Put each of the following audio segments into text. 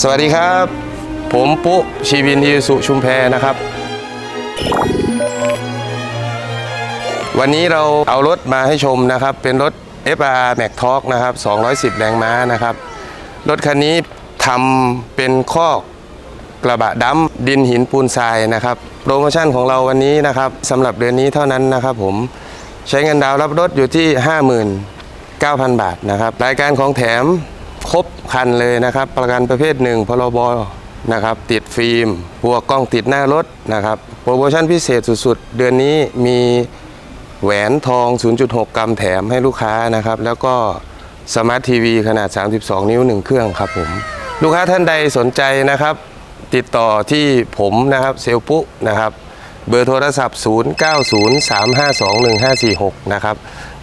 สวัสดีครับ ผมปุ๊ชีวินอิสุชุมแพนะครับ วันนี้เราเอารถมาให้ชมนะครับ เป็นรถ FR Max Talk นะครับ 210 แรงม้านะครับ รถคันนี้ทำเป็นคอกกระบะดำดินหินปูนทรายนะครับ โปรโมชั่นของเราวันนี้นะครับสำหรับเดือนนี้เท่านั้นนะครับผมใช้เงินดาวน์รับรถอยู่ที่ 59,000 บาทนะครับ รายการของแถม ครบคันเลยนะครับ ประกันประเภทหนึ่งพรบนะครับ ติดฟิล์มบวกกล้องติดหน้ารถนะครับ โปรโมชั่นพิเศษสุดๆ เดือนนี้มีแหวนทอง 0.6 กรัมแถมให้ลูกค้านะครับ แล้วก็สมาร์ททีวีขนาด 32 นิ้ว 1 เครื่องครับผม ลูกค้าท่านใดสนใจนะครับ ติดต่อที่ผมนะครับเซลปุนะครับ เบอร์โทรศัพท์ 0903521546 นะครับ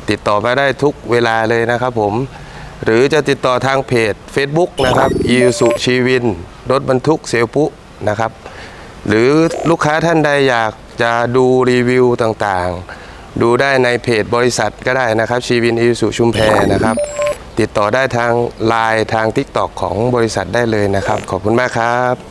ติดต่อมาได้ทุกเวลาเลยนะครับผม หรือจะติดต่อทางเพจ Facebook นะครับอีสุชีวิน รถบรรทุกเซลปุนะครับ หรือลูกค้าท่านใดอยากจะดูรีวิวต่างๆ ดูได้ในเพจบริษัทก็ได้นะครับ ชีวินอิสุชุมแพนะครับ ติดต่อได้ทาง l ล n e ทาง TikTok ของบริษัทได้เลยนะครับ ขอบคุณมากครับ